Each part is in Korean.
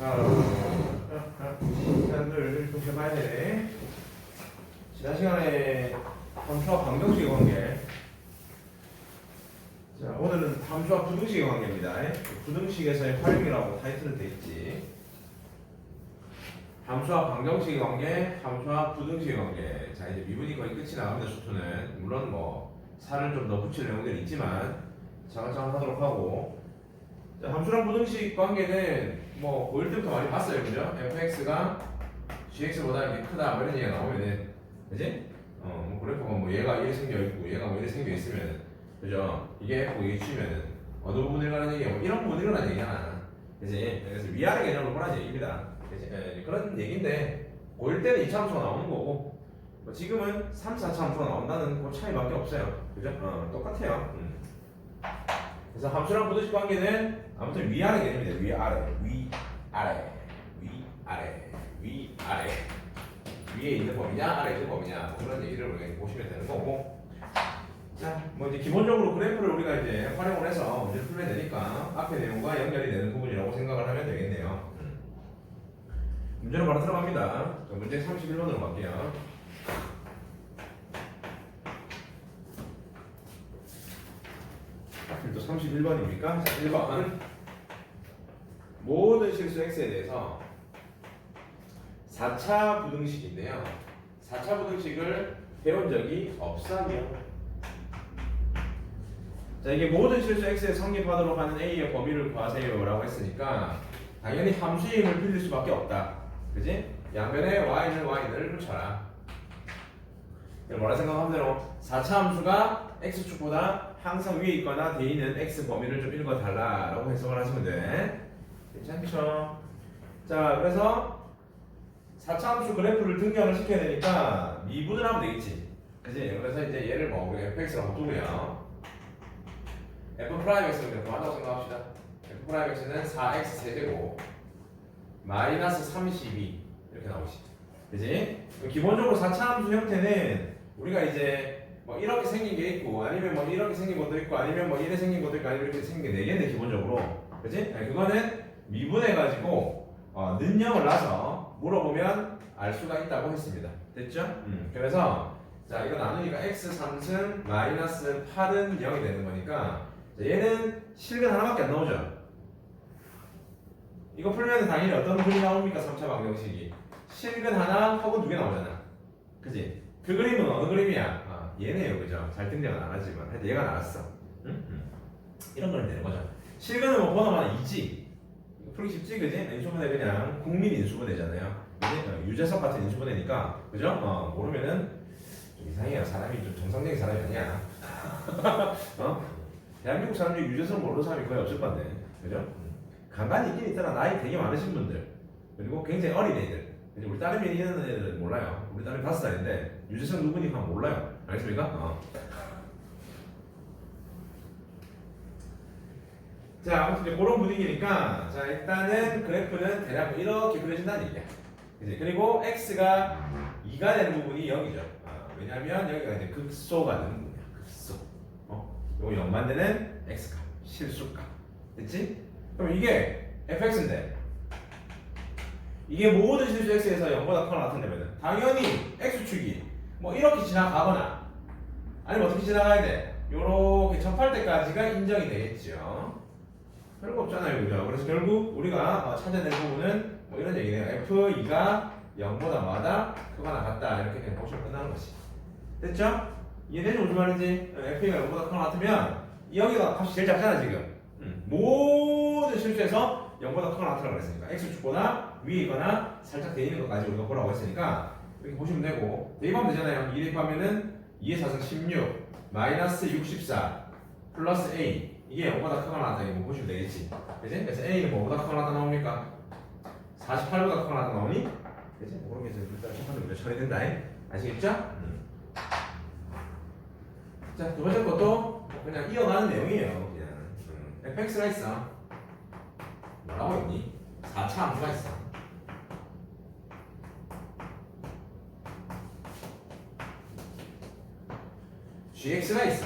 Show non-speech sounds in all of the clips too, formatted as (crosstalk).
자. 지난 시간에 함수와 방정식의 관계. 자, 오늘은 함수와 부등식의 관계입니다. 부등식에서의 활용이라고 타이틀은 돼 있지. 함수와 방정식의 관계, 함수와 부등식의 관계. 자, 이제 미분이 거의 끝이 나갑니다. 수투는 물론 뭐 살을 좀 더 붙일 내용들이 있지만 차근차근 하도록 하고. 자, 함수랑 부등식 관계는 뭐 고1 때부터 많이 봤어요, 그죠? fx가 gx보다 이렇게 크다 뭐 이런 얘기가 나오면은, 그지? 어, 뭐 그래프가 뭐 얘가 이렇게 생겨 있고 얘가 뭐 이렇게 생겨 있으면은, 그죠? 이게 f고 이게 g면은 어느 부분을 가는 얘기야? 뭐 이런 부분을 가는 얘기잖아, 그지? 그래서 위아래 개념을 보라는 얘기입니다, 그지? 예, 그런 얘기인데 고1 때는 2차 함수가 나오는 거고, 뭐 지금은 3, 4차 함수가 나온다는 그 차이밖에 없어요, 그죠? 어, 똑같아요. 음. 그래서 함수랑 부등식 관계는 아무튼 위아래 개념입니다. 위아래, 위아래, 위아래, 위아래. 위에 있는 범위냐, 아래에 있는 범위냐 뭐 그런 얘기를 보시면 되는 거고. 자, 뭐 이제 기본적으로 그래프를 우리가 이제 활용을 해서 문제를 풀면 되니까 앞에 내용과 연결이 되는 부분이라고 생각을 하면 되겠네요. 음. 문제로 바로 들어갑니다. 자, 문제 31번으로 갈게요. 하필 또 31번입니까? 자, 1번. 모든 실수 x에 대해서 4차 부등식인데요. 4차 부등식을 배운 적이 없어요. 자, 이게 모든 실수 x에 성립하도록 하는 a의 범위를 구하세요 라고 했으니까 당연히 함수의 힘을 빌릴 수밖에 없다. 그지? 양변에 y는 y를 붙여라. 뭐라 생각하면 대로 4차 함수가 x축보다 항상 위에 있거나 뒤에 있는 x 범위를 좀 읽어달라라고 해석을 하시면 돼. 괜찮죠? 자, 그래서 4차 함수 그래프를 등장을 시켜야 되니까 미분을 하면 되겠지. 그지? 그래서 이제 얘를 뭐 우리 fx라고 두고요. f 프라임 x는 뭐 한다고 생각합시다. f 프라임 x는 4x 세제곱 마이너스 32 이렇게 나오지. 그지? 기본적으로 4차 함수 형태는 우리가 이제 뭐 이렇게 생긴 게 있고 아니면 뭐 이렇게 생긴 것도 있고 아니면 뭐 이렇게 생긴 것도 있고 아니면 이렇게 생긴 게 네 개인데 기본적으로 그지? 그거는 미분해 가지고 어, 능력을 놔서 물어보면 알 수가 있다고 했습니다. 됐죠? 음. 그래서 자 이거 나누니까 x 3승 마이너스 8은 0이 되는 거니까 자, 얘는 실근 하나밖에 안 나오죠. 이거 풀면 당연히 어떤 그림이 나옵니까? 3차 방정식이 실근 하나 혹은 두개 나오잖아. 그지? 그 그림은 어느 그림이야? 아, 얘네요, 그죠? 잘 등장은 안 하지만 하여튼 얘가 나왔어. 응? 응. 이런 걸 되는 거죠. 실근은 뭐 번호만 2지. 이거 풀기 쉽지, 그지? 인수분해 그냥 국민 인수분해잖아요. 어, 유재석 같은 인수분해니까, 그죠? 어, 모르면은 좀 이상해요. 사람이 좀 정상적인 사람이 아니야. (laughs) 어? 대한민국 사람 중에 유재석 모르는 사람이 거의 없을 건데, 그죠? 음. 간간히 있긴 있더라. 나이 되게 많으신 분들. 그리고 굉장히 어린 애들. 우리 딸내미 있는 애들은 몰라요. 우리 딸내미 다섯 살인데 유재석 누구니까 몰라요. 알겠습니까? 어. 자, 아무튼 이제 그런 분위기니까 자 일단은 그래프는 대략 이렇게 그려진다는 얘기야. 그지? 그리고 x가 2가 되는 부분이 0이죠. 아, 왜냐하면 여기가 이제 극소가 되는 부분이야. 극소. 어? 요거 0만 되는 x값, 실수값. 됐지? 그럼 이게 fx인데 이게 모든 실수 x에서 0보다 커나 나타내면 당연히 x축이 뭐 이렇게 지나가거나 아니면 어떻게 지나가야 돼? 요렇게 접할 때까지가 인정이 되겠죠. 별거 없잖아요, 그죠? 그래서 결국 우리가 어, 찾아낼 부분은 뭐 이런 얘기네요. f2가 0보다 마다 크거나 같다 이렇게 그냥 보시면 끝나는 것이. 됐죠? 이해되죠? 무슨 말인지? f가 0보다 크거나 같으면 이 여기가 값이 제일 작잖아 지금. 음. 모든 실수에서 0보다 크거나 같으라고 그랬으니까 x축보다 위에 있거나 살짝 돼 있는 것까지 우리가 보라고 했으니까 이렇게 보시면 되고 대입하면 되잖아요 2 대입하면은 2의 4승 16 마이너스 64 플러스 a 이게 0보다 크거나 같다 이거 보시면 되겠지 그지? 그래서 a는 뭐보다 크거나 같다 나옵니까? 48보다 크거나 같다 나오니? 그지? 모르겠어 일단 첫 번째 문제 처리된다 아시겠죠? 음. 자두 번째 것도 뭐 그냥 이어가는 내용이에요 그냥 음. fx가 있어 뭐라고 했니? 4차 함수가 있어. Gx가 있어.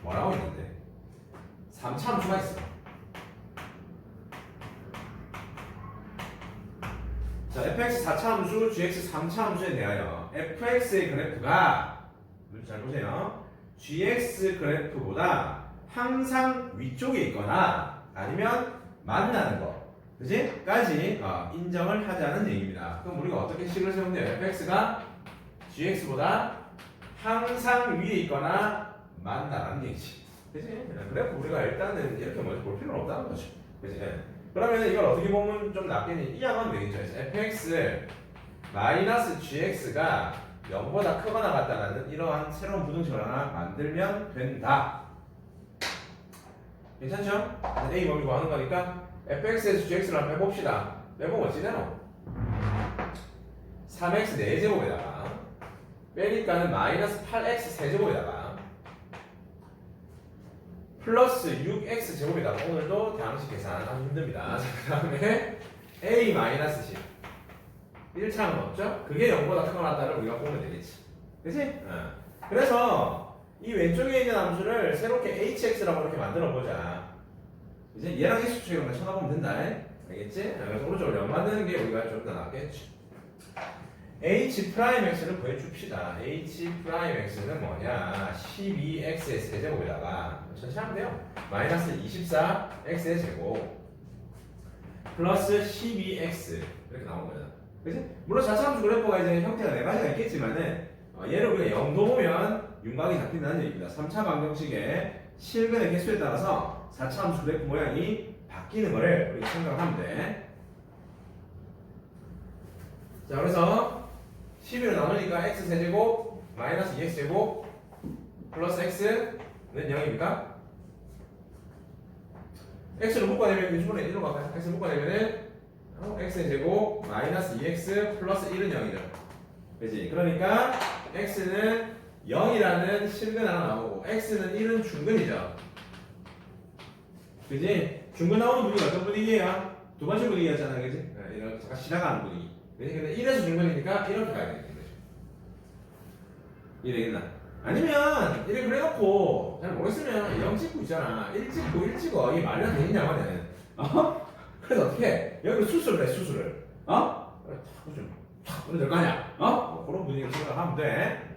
뭐라고 했는데? 3차 함수가 있어. 자, fx 4차 함수, gx 3차 함수에 대하여 fx의 그래프가 잘 보세요. gx 그래프보다 항상 위쪽에 있거나 아니면 만나는 거, 그지? 까지 어, 인정을 하자는 얘기입니다. 그럼 우리가 어떻게 식을 세우면 돼요? fx가 gx보다 항상 위에 있거나 만나라는 얘기지. 그지? 그래프 우리가 일단은 이렇게 먼저 볼 필요는 없다는 거죠. 그지? 그러면 이걸 어떻게 보면 좀 낫겠니? 이 양하면 되겠죠. 그래서 fx 마이너스 gx가 0보다 크거나 같다라는 이러한 새로운 부등식을 하나 만들면 된다. 괜찮죠? a 범위 구하는 거니까 fx에서 gx를 한번 빼봅시다. 빼보면 어찌 되노? 3x 4제곱에다가 빼니까는 마이너스 8x 세제곱에다가 플러스 6x 제곱에다가 오늘도 대항식 계산 하기 힘듭니다. 자, 그 다음에 a 마이너스 10 1차는 없죠? 그게 0보다 크거나 같다를 우리가 보면 되겠지. 그치? 어. 그래서 이 왼쪽에 있는 함수를 새롭게 hx라고 이렇게 만들어 보자. 이제 얘랑 x축 이런 거 쳐다보면 된다. 알겠지? 어, 그래서 오른쪽으로 0 만드는 게 우리가 좀 더 낫겠지. H 프라임 x를 구해줍시다. h 프라임 x는 뭐냐? 12x의 세제곱에다가 전체 하면 돼요. 마이너스 24x의 제곱 플러스 12x 이렇게 나온 거잖아. 그지? 물론 자차함수 그래프가 이제 형태가 네 가지가 있겠지만은 어, 얘를 우리가 0도 보면 윤곽이 잡힌다는 얘기입니다. 3차 방정식의 실근의 개수에 따라서 4차 함수 그래프 모양이 바뀌는 거를 우리가 생각하면 돼. 자, 그래서 12를 나누니까 x 세제곱 마이너스 2x 제곱 플러스 x는 0입니까? x를 묶어내면 유주분의 1로 갈까요? x를 묶어내면은 어, x 제곱 마이너스 2x 플러스 1은 0이죠. 그지? 그러니까 x는 0이라는 실근 하나 나오고 x는 1은 중근이죠. 그지? 중근 나오는 분위기가 어떤 분위기예요? 두 번째 분위기였잖아, 그지? 네, 이렇게 잠깐 지나가는 분위기. 그지? 근데 1에서 중근이니까 이렇게 가야 되는 거죠. 이래겠나? 아니면 이래 그래놓고 잘 모르겠으면 0 찍고 있잖아. 1 찍고 1 찍어. 이게 말이나 되겠냐고는. 어? 그래서 어떻게 해? 여기로 수술을 해, 수술을. 어? 탁, 좀, 탁, 그러면 될거 아니야? 어? 뭐 그런 분위기를 생각하면 돼.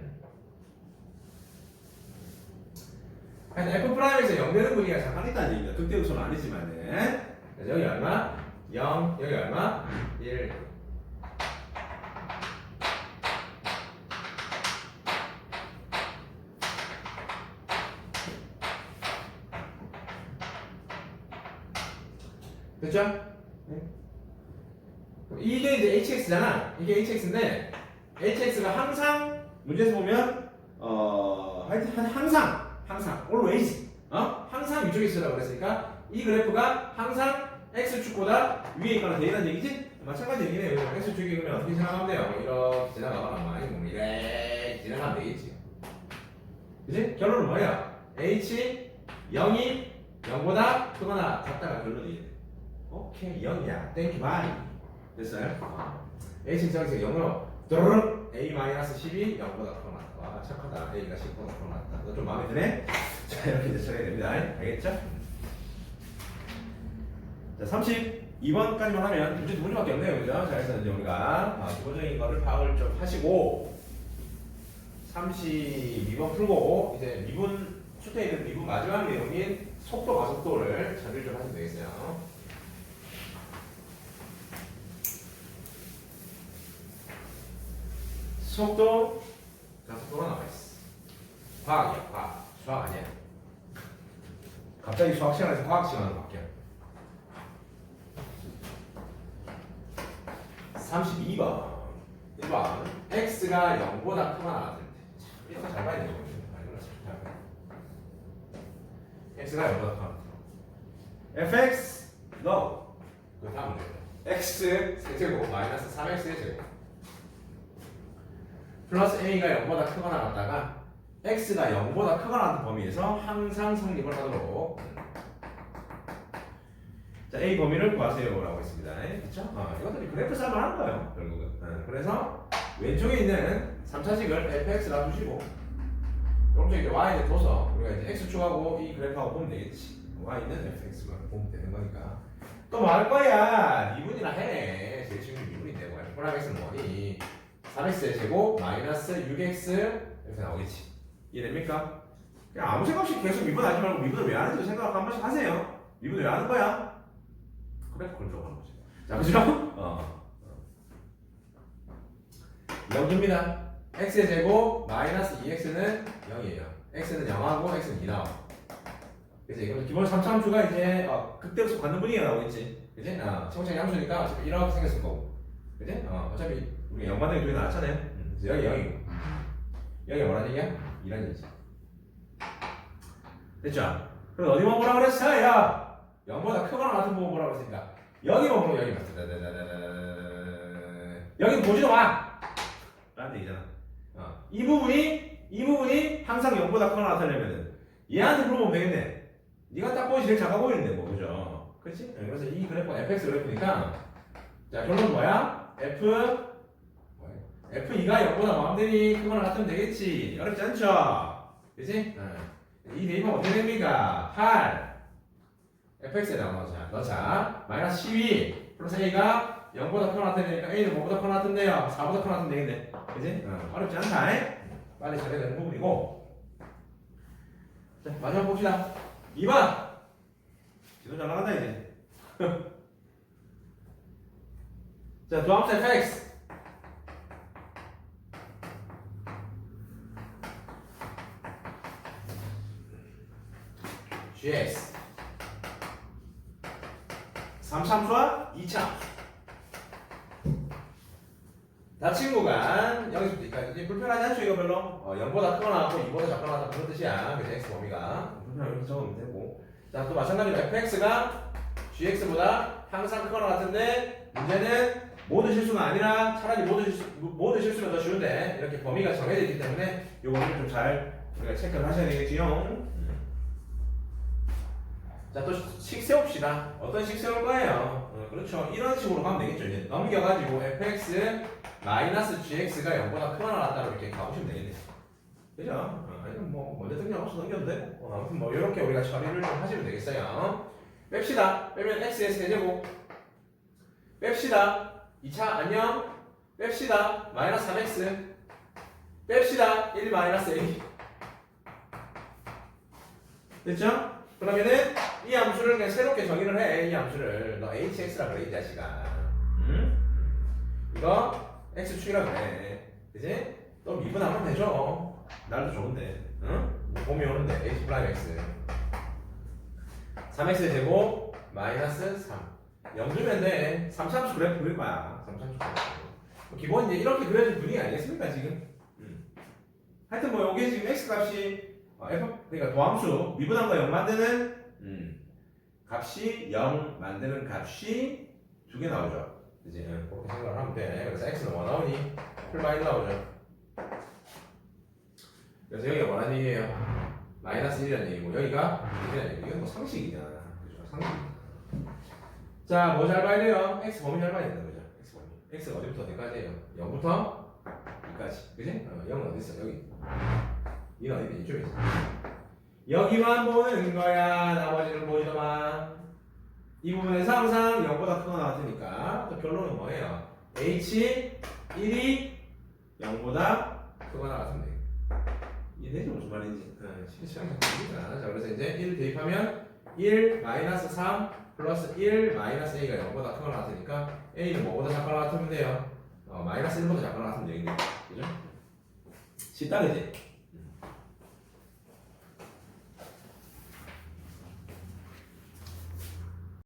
아니, F 프라임에서 0 되는 분위기가 잠깐 있다는 얘기입니다. 극대 요소는 아니지만은. 그래서 여기 얼마? 0, 여기 얼마? 1. 됐죠? 이게 이제 hx잖아. 이게 hx인데 hx가 항상 문제에서 보면 어 하여튼 한- 항상 항상 always 어 항상 위쪽에 있으라고 그랬으니까 이 그래프가 항상 x축보다 위에 있거나 되는 얘기지? 마찬가지 얘기네요. x축이 그러면 어떻게 생각하면 돼요? 뭐 이렇게 지나가거나 뭐 아니면 뭐 이렇게 지나가면 되겠지. 그지? 결론은 뭐야? h 0이 0보다 크거나 같다가 결론이 오케이 0이야 땡큐 바이 됐어요? H 정식 0으로 드르륵 A 마이너스 10이 0보다 크거나 와 착하다 A가 10보다 크거나 너좀 마음에 드네? (laughs) 자 이렇게 처리가 됩니다 알겠죠? 자 32번까지만 하면 문제 두 문제밖에 없네요 그죠? 자 그래서 이제 우리가 아, 기본적인 거를 파악을 좀 하시고 32번 풀고 이제 미분 수태에 있는 미분 마지막 내용인 속도 가속도를 처리를 좀 하시면 되겠어요 속도 가속도가 나와 있어. 과학이야, 과학. 수학 아니야. 갑자기 수학 시간에서 과학 시간으로 바뀌어. 32번. 1번. x가 0보다 크거나. 참, 이런 거잘 봐야 되죠. x가 0보다 크거나. fx, no. 그 다음 x 세제곱 마이너스 3x 세제곱. 플러스 a가 0보다 크거나 같다가 x가 0보다 크거나 같은 범위에서 항상 성립을 하도록 자 a 범위를 구하세요 라고 했습니다. 그렇죠? 어, 이것들이 그래프 쌀만 한 거예요 결국은. 어, 그래서 왼쪽에 있는 3차식을 fx라 두시고 오른쪽에 y를 둬서 우리가 이제 x축하고 이 그래프하고 보면 되겠지. y는 fx만 보면 되는 거니까 또뭐할 거야? 미분이나 해. 제 친구 미분인데 뭐 플러스 X는 뭐니? 3X의 제곱 마이너스 6X 이렇게 나오겠지. 이해됩니까? 그냥 아무 생각 없이 계속 미분하지 말고 미분을 왜 하는지 생각 한 번씩 하세요. 미분을 왜 하는 거야? 그래 그걸 들어가는 거지. 자, 그죠? (laughs) 어. 영주입니다. x의 제곱 마이너스 2x는 0이에요. x는 0하고 x는 2 나와. 그치? 이거 기본 3차함수가 이제 어, 그때부터 받는 분위기가 나오겠지. 그지? 어, 청창 함수니까 어차피 이렇게 생겼을 거고. 그지? 어, 어차피 우리가 0 받는 게 두개 나왔잖아요. 음, 그래서 여기 0이고. 여기 뭐라는 얘기야? 2라는 얘기지. 됐죠? 그럼 어디만 보라 그랬어? 야! 0보다 크거나 같은 부분 보라 그랬으니까 여기만 보면 여기 맞다. 여기 보지도 마! 라는 얘기잖아. 어. 이 부분이 이 부분이 항상 0보다 크거나 나타내면은 얘한테 물어보면 되겠네. 네가 딱 보기 제일 작아 보이는데 뭐 그죠? 그렇지? 네, 그래서 이 그래프가 fx 그래프니까 자 결론 뭐야? f f2가 0보다 마음대로 크거나 같으면 되겠지. 어렵지 않죠? 그지? 이 대입하면 어떻게 됩니까? 8 fx에다 넣자. 넣자. 마이너스 12 플러스 a가 0보다 크거나 같으면 되니까 a는 뭐보다 크거나 같은데요? 4보다 크거나 같으면 되겠네. 그지? 어, 어렵지 않다. 빨리 잘해야 되는 부분이고. 자, 마지막 봅시다. 2번. 지도 잘 나간다, 이제. (laughs) 자, 도함수 fx. Gx. 3참수와 2참. 닫힌 구간 여기서부터 여기까지. 불편하지 않죠 이거 별로? 어, 0보다 크거나 하고 2보다 작거나 하다 그런 뜻이야. 그래서 x 범위가. 불편하게 이렇게 적으면 되고. 자 또 마찬가지로 fx가 gx보다 항상 크거나 같은데 문제는 모든 실수가 아니라 차라리 모든 실수 모든 실수가 더 쉬운데 이렇게 범위가 정해져 있기 때문에 요거를 좀 잘 우리가 체크를 하셔야 되겠지요 자 또 식 세웁시다 어떤 식 세울 거예요 어, 그렇죠 이런 식으로 가면 되겠죠 이제 넘겨가지고 fx 마이너스 gx가 0보다 크거나 같다고 이렇게 가보시면 되겠네. 그죠? 어, 아니면 뭐 먼저 등장 없어 넘겨도 되고 어, 아무튼 뭐 이렇게 우리가 처리를 좀 하시면 되겠어요. 뺍시다. 빼면 x의 세제곱. 뺍시다. 2차 안녕. 뺍시다. 마이너스 3x. 뺍시다. 1 마이너스 a. 됐죠? 그러면은 이 함수를 그냥 새롭게 정의를 해. 이 함수를 너 hx라 그래 이 자식아. 응? 이거 x축이라 그래. 그지? 또 미분하면 되죠. 날도 좋은데. 응? 봄이 오는데 h 프라임 x. 3x 제곱 마이너스 3. 0 주면 돼. 3참수 그래프 그릴 거야. 3참수 그래프. 뭐 기본 이제 이렇게 그려진 분위기 아니겠습니까 지금? 음. 하여튼 뭐 여기 지금 x 값이 어, f 그러니까 도함수 미분한 거0 만드는 음. 값이 0 만드는 값이 두 개 나오죠. 응, 그렇게 생각을 하면 돼. 그래서 x는 뭐 나오니? 풀마이너 나오죠. 그래서 여기가 뭐라는 얘기예요? 마이너스 1이라는 얘기고 여기가 1이라는 얘기. 이건 뭐 상식이잖아. 그죠? 상식. 자, 뭐 잘 봐야 돼요? x 범위 잘 봐야 된다. 그죠? x 범위. x가 어디부터 어디까지예요? 0부터 2까지. 그지? 어, 0은 어디 있어? 여기. 2는 어디 있지? 이쪽에 있어. 여기만 보는 거야. 나머지는 보지도 마. 이 부분에서 항상 0보다 크거나 같으니까 또 결론은 뭐예요? h 1이 0보다 크거나 같은데 이해되지 무슨 말인지 어, 실시간 작품입니다 자 그래서 이제 1 대입하면 1 마이너스 3 플러스 1 마이너스 a가 0보다 크거나 같으니까 a는 뭐보다 작거나 같으면 돼요 어, 마이너스 1보다 작거나 같으면 되겠네 그죠? 쉽다 그지?